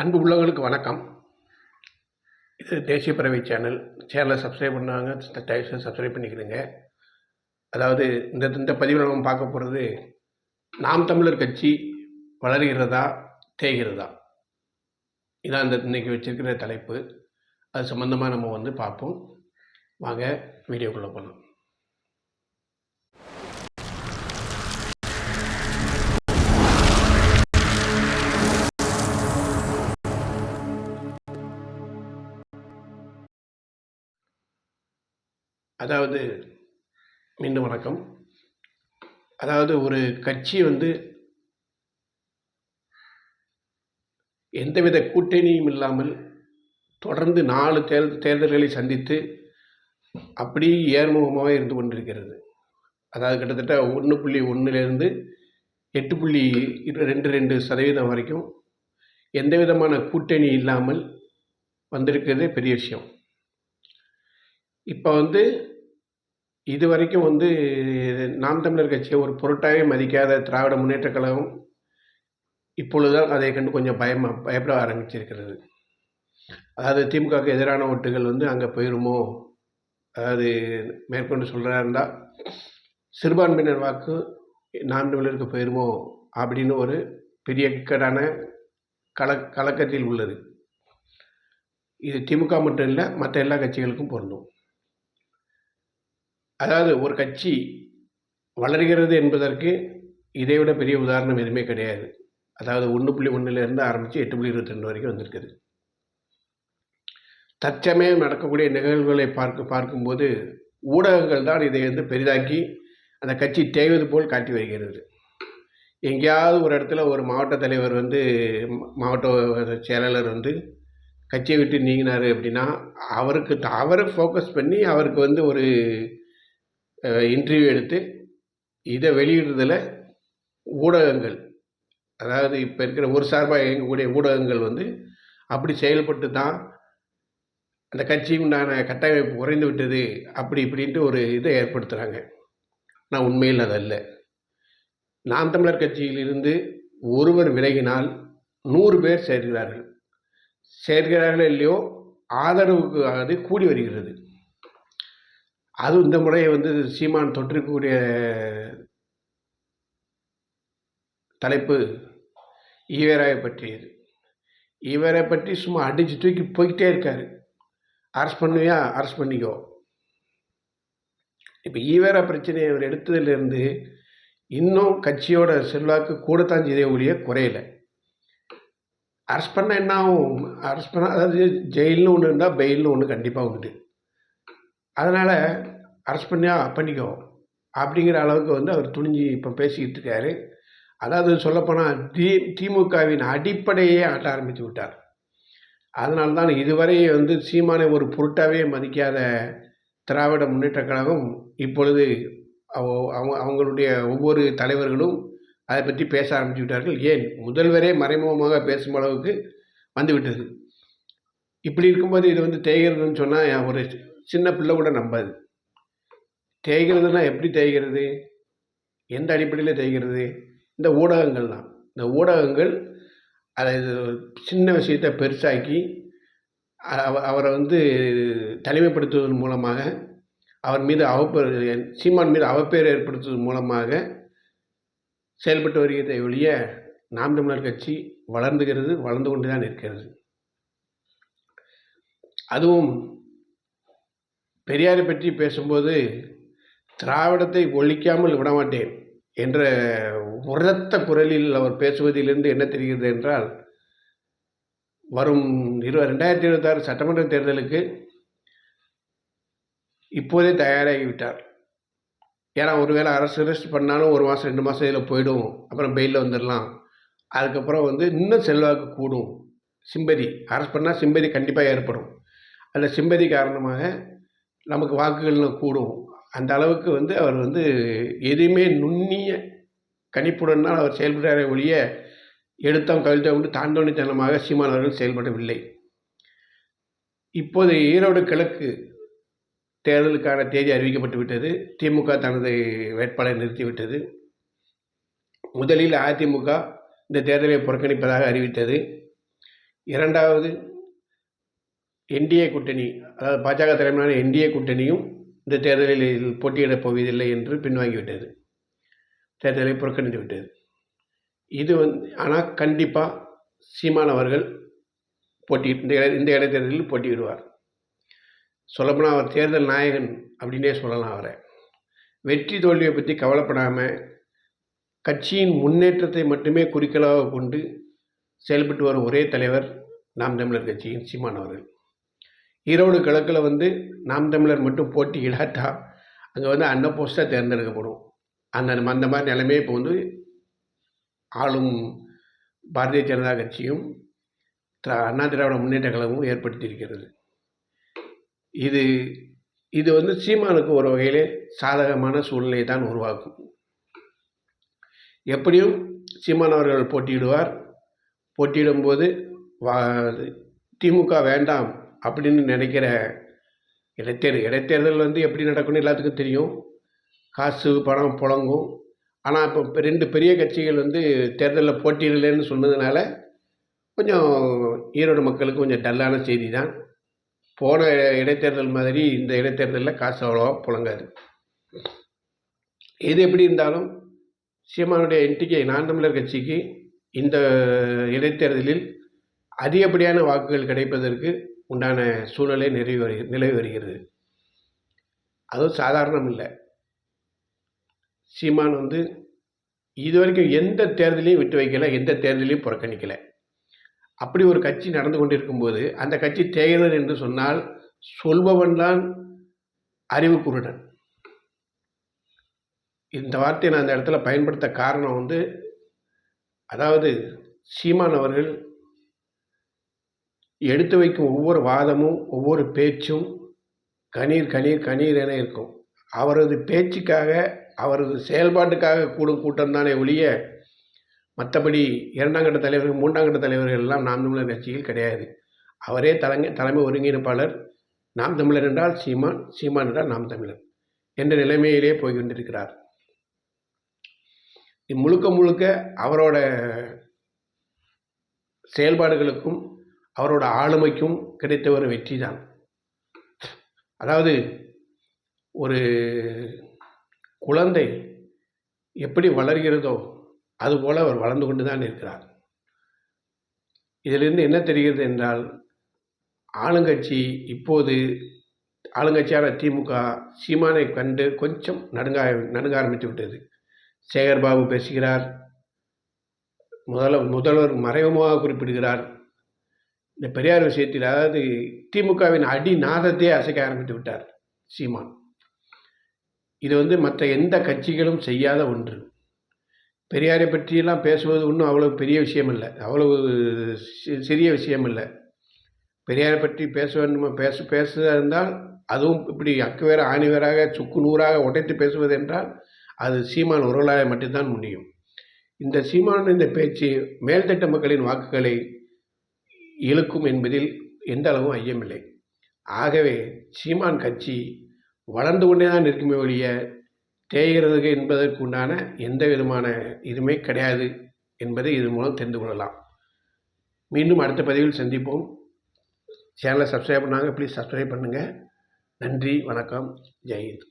அன்பு உள்ளவங்களுக்கு வணக்கம். இது தேசிய பறவை சேனல். சேனலை சப்ஸ்கிரைப் பண்ணாங்க தயவுசெய்து சப்ஸ்கிரைப் பண்ணிக்கிறேங்க அதாவது இந்த இந்த பதிவில் நம்ம பார்க்க போகிறது நாம் தமிழர் கட்சி வளர்கிறதா தேய்கிறதா? இதான் இந்த இன்னைக்கு வச்சுருக்கிற தலைப்பு. அது சம்மந்தமாக நம்ம வந்து பார்ப்போம். வாங்க வீடியோக்குள்ளே போகலாம் அதாவது மீண்டும் வணக்கம். அதாவது ஒரு கட்சி வந்து எந்தவித கூட்டணியும் இல்லாமல் தொடர்ந்து நாலு தேர் தேர்தல்களை சந்தித்து அப்படி ஏர்முகமாக இருந்து கொண்டிருக்கிறது. அதாவது கிட்டத்தட்ட ஒன்று புள்ளி ஒன்றுலேருந்து எட்டு புள்ளி ரெண்டு ரெண்டு சதவீதம் வரைக்கும் எந்த விதமான கூட்டணி இல்லாமல் வந்திருக்கிறதே பெரிய விஷயம். இப்போ வந்து இது வரைக்கும் வந்து நாம் தமிழர் கட்சியை ஒரு பொருட்டாகவே மதிக்காத திராவிட முன்னேற்ற கழகம் இப்பொழுதுதான் அதை கண்டு கொஞ்சம் பயமா பயப்பட ஆரம்பிச்சிருக்கிறது. அதாவது திமுகவுக்கு எதிரான ஓட்டுகள் வந்து அங்கே போயிருமோ? அதாவது மேற்கொண்டு சொல்கிறா இருந்தால் சிறுபான்மையினர் வாக்கு நாம் தமிழருக்கு போயிருமோ? அப்படின்னு ஒரு பெரிய இக்கட்டான கல கலக்கத்தில் உள்ளது. இது திமுக மட்டும் இல்லை மற்ற எல்லா கட்சிகளுக்கும் பொருந்தும். அதாவது ஒரு கட்சி வளர்கிறது என்பதற்கு இதைவிட பெரிய உதாரணம் எதுவுமே கிடையாது. அதாவது ஒன்று புள்ளி ஒன்றுலேருந்து ஆரம்பித்து எட்டு புள்ளி இருபத்தி ரெண்டு வரைக்கும் வந்திருக்குது. தற்சமயம் நடக்கக்கூடிய நிகழ்வுகளை பார்க்க பார்க்கும்போது ஊடகங்கள் தான் இதை வந்து பெரிதாக்கி அந்த கட்சி தேய்வது போல் காட்டி வருகிறது. எங்கேயாவது ஒரு இடத்துல ஒரு மாவட்ட தலைவர் வந்து மாவட்ட செயலாளர் வந்து கட்சியை விட்டு நீங்கினார் அப்படின்னா அவருக்கு அவரை ஃபோக்கஸ் பண்ணி அவருக்கு வந்து ஒரு இன்டர்வியூ எடுத்து இதை வெளியிடுறதில் ஊடகங்கள் அதாவது இப்போ இருக்கிற ஒரு சார்பாக இயங்கக்கூடிய ஊடகங்கள் வந்து அப்படி செயல்பட்டு தான் அந்த கட்சியும் உண்டான கட்டமைப்பு குறைந்து விட்டது அப்படி இப்படின்ட்டு ஒரு இதை ஏற்படுத்துகிறாங்க நான் உண்மையில் அதல்ல நாம் தமிழர் கட்சியிலிருந்து ஒருவர் விலகினால் நூறு பேர் சேர்கிறார்கள். சேர்கிறார்கள் இல்லையோ ஆதரவுக்கு அது கூடி வருகிறது. அது இந்த முறையை வந்து சீமான் தொற்றிருக்கக்கூடிய தலைப்பு ஈவேராவை பற்றியது. ஈவேராவை பற்றி சும்மா அடிச்சு தூக்கி போய்கிட்டே இருக்காரு. அரெஸ்ட் பண்ணுவியா? அரெஸ்ட் பண்ணிக்கோ. இப்போ ஈவேரா பிரச்சனையை அவர் எடுத்ததிலிருந்து இன்னும் கட்சியோட செல்வாக்கு கூடத்தான் செய்தே ஒழிய குறையல. அரெஸ்ட் பண்ண என்ன ஆகும்? அரெஸ்ட் பண்ண அதாவது ஜெயில்னு ஒன்று இருந்தால் பெயில்னு ஒன்று கண்டிப்பாக உண்டு அதனால் அரெஸ்ட் பண்ணியா பண்ணிக்கோ. அப்படிங்கிற அளவுக்கு வந்து அவர் துணிஞ்சு இப்போ பேசிக்கிட்டு இருக்காரு. அதாவது சொல்லப்போனால் தி திமுகவின் அடிப்படையே ஆட்ட ஆரம்பித்து விட்டார். அதனால தான் இதுவரை வந்து சீமானை ஒரு பொருட்டாவே மதிக்காத திராவிட முன்னேற்றக் கழகம் இப்பொழுது அவங்க அவங்களுடைய ஒவ்வொரு தலைவர்களும் அதை பற்றி பேச ஆரம்பித்து விட்டார்கள். ஏன்? முதல்வரே மறைமுகமாக பேசும் அளவுக்கு வந்துவிட்டது இப்படி இருக்கும்போது இது வந்து தேய்கிறதுன்னு சொன்னால் ஒரு சின்ன பிள்ளை கூட நம்பாது. தேய்கிறதுனா எப்படி தேய்கிறது? எந்த அடிப்படையில் தேய்கிறது? இந்த ஊடகங்கள் தான் இந்த ஊடகங்கள் அதை சின்ன விஷயத்தை பெருசாக்கி அவ- அவரை வந்து தனிமைப்படுத்துவதன் மூலமாக அவர் மீது அவப்பேர் சீமான் மீது அவப்பேர் ஏற்படுத்துவதன் மூலமாக செயல்பட்டு வருகிறதை ஒழிய நாம் தமிழர் கட்சி வளர்ந்துகிறது வளர்ந்து கொண்டு தான் இருக்கிறது. அதுவும் பெரியாரை பற்றி பேசும்போது திராவிடத்தை ஒழிக்காமல் விடமாட்டேன் என்ற உரத்த குரலில் அவர் பேசுவதிலிருந்து என்ன தெரிகிறது என்றால் வரும் இரு ரெண்டாயிரத்தி இருபத்தாறு சட்டமன்ற தேர்தலுக்கு இப்போதே தயாராகிவிட்டார். ஏன்னா ஒருவேளை அரசு அரெஸ்ட் பண்ணாலும் ஒரு மாதம் ரெண்டு மாதம் இதில் போயிடும் அப்புறம் பெயிலில் வந்துடலாம். அதுக்கப்புறம் வந்து இன்னும் செல்வாக்கு கூடும். சிம்பதி அரசு பண்ணால் சிம்பதி கண்டிப்பாக ஏற்படும். அந்த சிம்பதி காரணமாக நமக்கு வாக்குகள் கூடும் அந்த அளவுக்கு வந்து அவர் வந்து எதுவுமே நுண்ணிய கணிப்புடன் தான் அவர் செயல்படுறாரே ஒழிய எடுத்தோம் கவிழ்த்தோம் கொண்டு தாண்டோனித்தனமாக சீமான் அவர்கள் செயல்படவில்லை. இப்போது ஈரோடு கிழக்கு தேர்தலுக்கான தேதி அறிவிக்கப்பட்டு விட்டது. திமுக தனது வேட்பாளரை நிறுத்திவிட்டது. முதலில் அதிமுக இந்த தேர்தலை புறக்கணிப்பதாக அறிவித்தது. இரண்டாவது என்டிஏ கூட்டணி அதாவது பாஜக தலைமையிலான என்டிஏ கூட்டணியும் இந்த தேர்தலில் போட்டியிடப் போவதில்லை என்று பின்வாங்கிவிட்டது. தேர்தலை புறக்கணித்து விட்டது. இது வந்து ஆனால் கண்டிப்பாக சீமான் அவர்கள் போட்டி இந்த இந்த இடைத்தேர்தலில் போட்டியிடுவார் சொல்லப்போனால் அவர் தேர்தல் நாயகன் அப்படின்னே சொல்லலாம் அவரை. வெற்றி தோல்வியை பற்றி கவலைப்படாமல் கட்சியின் முன்னேற்றத்தை மட்டுமே குறிக்கலாக கொண்டு செயல்பட்டு வரும் ஒரே தலைவர் நாம் தமிழர் கட்சியின் சீமான் அவர்கள். ஈரோடு கிழக்கில் வந்து நாம் தமிழர் மட்டும் போட்டியிடாட்டா அங்கே வந்து அன்ன போஸ்ட்டாக தேர்ந்தெடுக்கப்படும். அந்த அந்த மாதிரி நிலைமையே இப்போ வந்து ஆளும் பாரதிய ஜனதா கட்சியும் அண்ணா திராவிட முன்னேற்ற கழகமும் ஏற்படுத்தியிருக்கிறது. இது இது வந்து சீமானுக்கு ஒரு வகையிலே சாதகமான சூழ்நிலையை தான் உருவாக்கும். எப்படியும் சீமான் அவர்கள் போட்டியிடுவார். போட்டியிடும்போது வா திமுக வேண்டாம் அப்படின்னு நினைக்கிற இடைத்தேர்தல். இடைத்தேர்தல் வந்து எப்படி நடக்கும்னு எல்லாத்துக்கும் தெரியும். காசு பணம் புழங்கும். ஆனால் இப்போ ரெண்டு பெரிய கட்சிகள் வந்து தேர்தலில் போட்டியிடலைன்னு சொன்னதுனால கொஞ்சம் ஈரோடு மக்களுக்கு கொஞ்சம் டல்லான செய்தி தான் போன இடைத்தேர்தல் மாதிரி இந்த இடைத்தேர்தலில் காசு அவ்வளோவா புழங்காது. எது எப்படி இருந்தாலும் சீமானுடைய என்டிகே நான் தமிழர் கட்சிக்கு இந்த இடைத்தேர்தலில் அதிகப்படியான வாக்குகள் கிடைப்பதற்கு உண்டான சூழ்நிலை நிறைவு வருக நிலவி வருகிறது. அதுவும் சாதாரணம் இல்லை சீமான் வந்து இது வரைக்கும் எந்த தேர்தலையும் விட்டு வைக்கலை எந்த தேர்தலையும் புறக்கணிக்கலை. அப்படி ஒரு கட்சி நடந்து கொண்டிருக்கும்போது அந்த கட்சி தேர்தல் என்று சொன்னால் சொல்பவன் தான் அறிவு குருடன் இந்த வார்த்தையை நான் அந்த இடத்துல பயன்படுத்த காரணம் வந்து அதாவது சீமான் அவர்கள் எடுத்து வைக்கும் ஒவ்வொரு வாதமும் ஒவ்வொரு பேச்சும் கணீர் கணீர் கணீர் என இருக்கும். அவரது பேச்சுக்காக அவரது செயல்பாட்டுக்காக கூடும் கூட்டம் தானே ஒழிய மற்றபடி இரண்டாம் கட்ட தலைவர்கள் மூன்றாம் கட்ட தலைவர்கள் எல்லாம் நாம் தமிழர் கட்சியில் கிடையாது. அவரே தலைமை தலைமை ஒருங்கிணைப்பாளர். நாம் தமிழர் என்றால் சீமான் சீமான் என்றால் நாம் தமிழர் என்ற நிலைமையிலே போய் கொண்டிருக்கிறார். முழுக்க முழுக்க அவரோட செயல்பாடுகளுக்கும் அவரோட ஆளுமைக்கும் கிடைத்த ஒரு வெற்றி தான். அதாவது ஒரு குழந்தை எப்படி வளர்கிறதோ அதுபோல் அவர் வளர்ந்து கொண்டு தான் இருக்கிறார். இதிலிருந்து என்ன தெரிகிறது என்றால் ஆளுங்கட்சி இப்போது ஆளுங்கட்சியான திமுக சீமானை கண்டு கொஞ்சம் நடுங்க நடுங்க ஆரம்பித்து விட்டது. சேகர்பாபு பேசுகிறார். முதல முதல்வர் மறைமுகமாக குறிப்பிடுகிறார். இந்த பெரியார் விஷயத்தில் அதாவது திமுகவின் அடி நாதத்தையே அசைக்க ஆரம்பித்து விட்டார் சீமான். இது வந்து மற்ற எந்த கட்சிகளும் செய்யாத ஒன்று. பெரியாரை பற்றியெல்லாம் பேசுவது ஒன்றும் அவ்வளோ பெரிய விஷயம் இல்லை அவ்வளவு சிறிய விஷயம் இல்லை பெரியாரை பற்றி பேச வேண்டுமா பேச பேசுவதாக இருந்தால் அதுவும் இப்படி அக்குவேர ஆணிவேராக சுக்கு நூறாக உடைத்து பேசுவது என்றால் அது சீமான் உறவலாக மட்டும்தான் முடியும். இந்த சீமான் இந்த பேச்சு மேல்தட்ட மக்களின் வாக்குகளை இழுக்கும் என்பதில் எந்த அளவும் ஐயமில்லை. ஆகவே சீமான் கட்சி வளர்ந்து கொண்டே தான் இருக்குமே ஒழிய தேய்கிறது என்பதற்கு உண்டான எந்த விதமான இதுவுமே கிடையாது என்பதை இதன் மூலம் தெரிந்து கொள்ளலாம். மீண்டும் அடுத்த பதிவில் சந்திப்போம். சேனலை சப்ஸ்கிரைப் பண்ணாங்க ப்ளீஸ் சப்ஸ்கிரைப் பண்ணுங்கள் நன்றி வணக்கம். ஜெயஹிந்த்